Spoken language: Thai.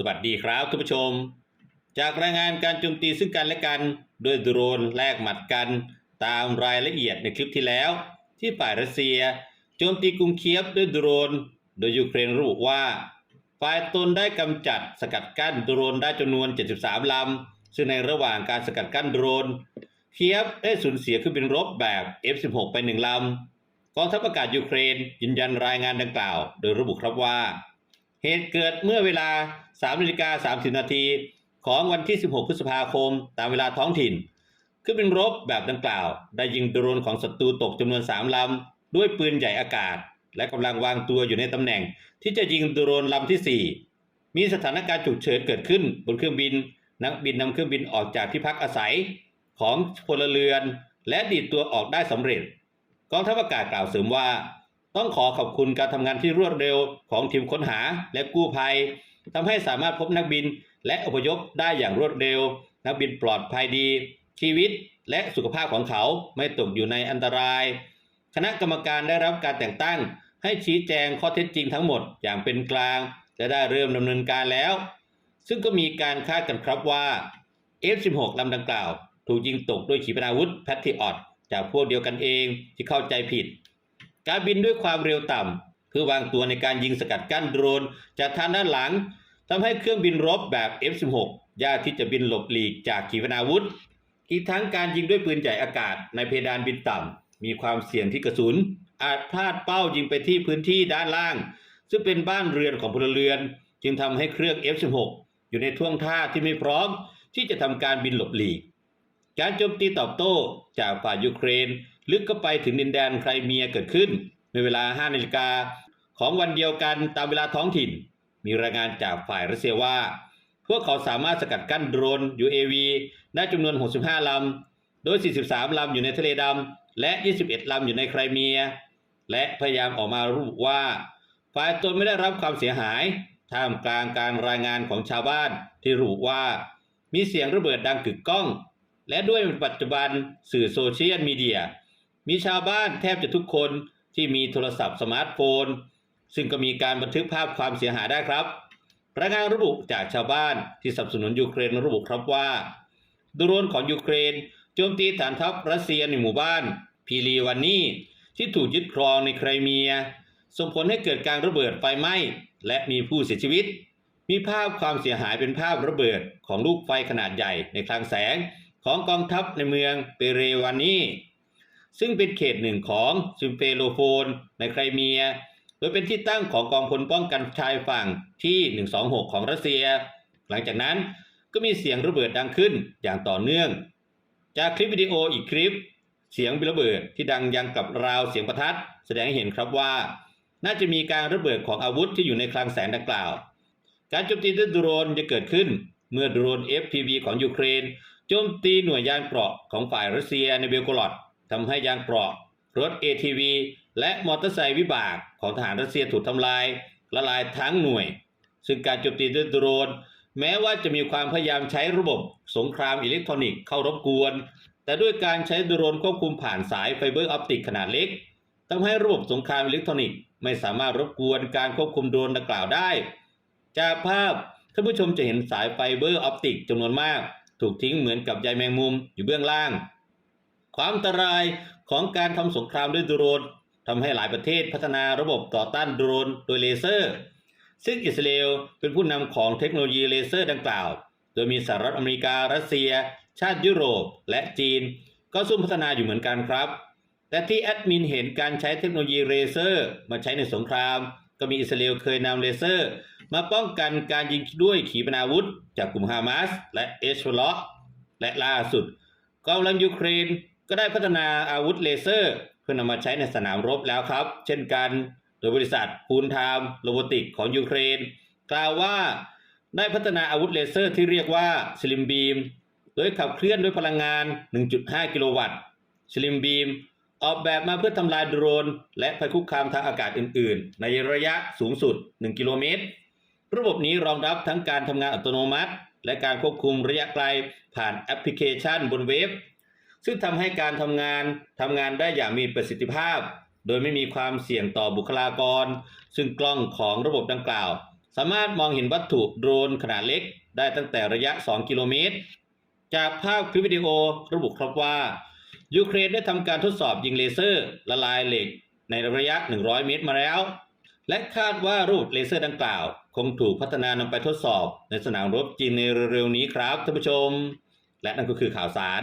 สวัสดีครับท่านผู้ชม จากรายงานการโจมตีซึ่งกันและกันด้วยโดรนแลกหมัดกัน ตามรายละเอียดในคลิปที่แล้ว ที่ฝ่ายรัสเซีย โจมตีกรุงเคียฟด้วยโดรน โดยยูเครนระบุว่า ฝ่ายตนได้กำจัดสกัดกั้นโดรนได้จำนวน 73 ลำ ซึ่งในระหว่างการสกัดกั้นโดรน เคียฟได้สูญเสียเครื่องบินรบแบบ F-16 ไปหนึ่งลำกองทัพอากาศยูเครนยืนยันรายงานดังกล่าว โดยระบุครับว่า เหตุเกิดเมื่อเวลา3นาฬิกา30 นาทีของวันที่ 16 พฤษภาคม ตามเวลาท้องถิ่นเครื่องบินรบแบบดังกล่าว ได้ยิงโดรนของศัตรูตกจำนวน 3 ลำ ด้วยปืนใหญ่อากาศ และกำลังวางตัวอยู่ในตำแหน่ง ที่จะยิงโดรนลำที่ 4 มีสถานการณ์ฉุกเฉินเกิดขึ้นบนเครื่องบิน นักบินนำเครื่องบินออกจากที่พักอาศัยของพลเรือน และดีดตัวออกได้สำเร็จ กองทัพอากาศกล่าวเสริมว่า ต้องขอขอบคุณการทำงานที่รวดเร็วของทีมค้นหาและกู้ภัยทำให้สามารถพบนักบินและอพยพได้อย่างรวดเร็ว นักบินปลอดภัยดี ชีวิตและสุขภาพของเขาไม่ตกอยู่ในอันตราย คณะกรรมการได้รับการแต่งตั้ง ให้ชี้แจงข้อเท็จจริงทั้งหมดอย่างเป็นกลาง และได้เริ่มดำเนินการแล้ว ซึ่งก็มีการคาดกันครับว่า F-16 ลำดังกล่าว ถูกยิงตกด้วยขีปนาวุธแพทริออตจากพวกเดียวกันเองที่เข้าใจผิด การบินด้วยความเร็วต่ำเพื่อวางตัวในการยิงสกัดกั้นโดรน จากทางด้านหลังทำให้เครื่องบินรบแบบ F-16 ยากที่จะบินหลบหลีกจากขีปนาวุธ อีกทั้งการยิงด้วยปืนใหญ่อากาศในเพดานบินต่ำมีความเสี่ยงที่กระสุน อาจพลาดเป้ายิงไปที่พื้นที่ด้านล่าง ซึ่งเป็นบ้านเรือนของพลเรือน จึงทำให้เครื่อง F-16 อยู่ในท่วงท่าที่ไม่พร้อมที่จะทำการบินหลบหลีก การโจมตีตอบโต้จากฝ่ายยูเครน ลึกเข้าไปถึงดินแดนไครเมียเกิดขึ้น ในเวลา 5 นาฬิกาของวันเดียวกันตามเวลาท้องถิ่น มีรายงานจากฝ่ายรัสเซียว่า พวกเขาสามารถสกัดกั้นโดรน UAV ได้จำนวน 65 ลำ โดย 43 ลำอยู่ในทะเลดำและ 21 ลำอยู่ในไครเมีย และพยายามออกมาระบุว่า ฝ่ายตนไม่ได้รับความเสียหาย ท่ามกลางการรายงานของชาวบ้านที่ระบุว่า มีเสียงระเบิดดังกึกก้อง และด้วยปัจจุบันสื่อโซเชียลมีเดีย มีชาวบ้านแทบจะทุกคนที่มีโทรศัพท์สมาร์ทโฟน ซึ่งก็มีการบันทึกภาพความเสียหายได้ครับรายงานระบุจากชาวบ้านที่สนับสนุนยูเครนระบุครับว่าโดรนของยูเครนโจมตีฐานทัพรัสเซียในหมู่บ้านพีรีวันนี่ที่ถูกยึดครองในไครเมีย ส่งผลให้เกิดการระเบิดไฟไหม้ และมีผู้เสียชีวิต มีภาพความเสียหายเป็นภาพระเบิดของลูกไฟขนาดใหญ่ในคลังแสงของกองทัพในเมืองเปเรวานี ซึ่งเป็นเขตหนึ่งของซิมเฟโลโฟน ในไครเมีย โดยเป็นที่ตั้งของกองพลป้องกันชายฝั่งที่ 126 ของรัสเซีย หลังจากนั้นก็มีเสียงระเบิดดังขึ้นอย่างต่อเนื่อง จากคลิปวิดีโออีกคลิป เสียงระเบิดที่ดังยังกับราวเสียงประทัด แสดงให้เห็นครับว่า น่าจะมีการระเบิดของอาวุธที่อยู่ในคลังแสงดังกล่าว การโจมตีด้วยโดรนจะเกิดขึ้น เมื่อโดรน FPV ของยูเครนโจมตีหน่วยยานเกราะของฝ่ายรัสเซียในเบลโกรอด ทำให้ยานเกราะรถ ATV และมอเตอร์ไซค์วิบากของทหารรัสเซียถูกทำลายละลายทั้งหน่วย ซึ่งการโจมตีด้วยโดรน แม้ว่าจะมีความพยายามใช้ระบบสงครามอิเล็กทรอนิกส์เข้ารบกวน แต่ด้วยการใช้โดรนควบคุมผ่านสายไฟเบอร์ออปติกขนาดเล็กทำให้ระบบสงครามอิเล็กทรอนิกส์ไม่สามารถรบกวนการควบคุมโดรนดังกล่าวได้ จากภาพท่านผู้ชมจะเห็นสายไฟเบอร์ออปติกจำนวนมาก ถูกทิ้งเหมือนกับใยแมงมุมอยู่เบื้องล่าง ความอันตรายของการทำสงครามด้วยโดรนทำให้หลายประเทศพัฒนาระบบต่อต้านโดรนโดยเลเซอร์ ซึ่งอิสราเอลเป็นผู้นำของเทคโนโลยีเลเซอร์ดังกล่าว โดยมีสหรัฐอเมริการัสเซีย ชาติยุโรป และจีน ก็ซุ่มพัฒนาอยู่เหมือนกันครับแต่ที่แอดมินเห็นการใช้เทคโนโลยีเลเซอร์มาใช้ในสงคราม ก็มีอิสราเอลเคยนำเลเซอร์ มาป้องกันการยิงด้วยขีปนาวุธ จากกลุ่มฮามาสและเอชวลและล่าสุดกองกำลังยูเครน ก็ได้พัฒนาอาวุธเลเซอร์ เพื่อนำมาใช้ในสนามรบแล้วครับ เช่นกันโดยบริษัทปูนไทม์โรบอติกของยูเครน กล่าวว่าได้พัฒนาอาวุธเลเซอร์ที่เรียกว่าสลิมบีม โดยขับเคลื่อนด้วยพลังงาน 1.5 กิโลวัตต์สลิมบีม ออกแบบมาเพื่อทำลายโดรน และภัยคุกคามทางอากาศอื่น ๆ ในระยะสูงสุด 1 กิโลเมตร ระบบนี้รองรับทั้งการทำงานอัตโนมัติ และการควบคุมระยะไกลผ่านแอปพลิเคชันบนเว็บ ซึ่งทำให้การทำงานทำงานได้อย่างมีประสิทธิภาพ โดยไม่มีความเสี่ยงต่อบุคลากร ซึ่งกล้องของระบบดังกล่าว สามารถมองเห็นวัตถุโดรนขนาดเล็ก ได้ตั้งแต่ระยะ 2 กิโลเมตร จากภาพคลิปวิดีโอระบุครับว่า ยูเครนได้ทำการทดสอบยิงเลเซอร์ ละลายเหล็ก ในระยะ 100 เมตรมาแล้ว และคาดว่าระบบเลเซอร์ดังกล่าว คงถูกพัฒนานำไปทดสอบ ในสนามรบจริงในเร็วๆนี้ครับท่านผู้ชม และนั่นก็คือข่าวสาร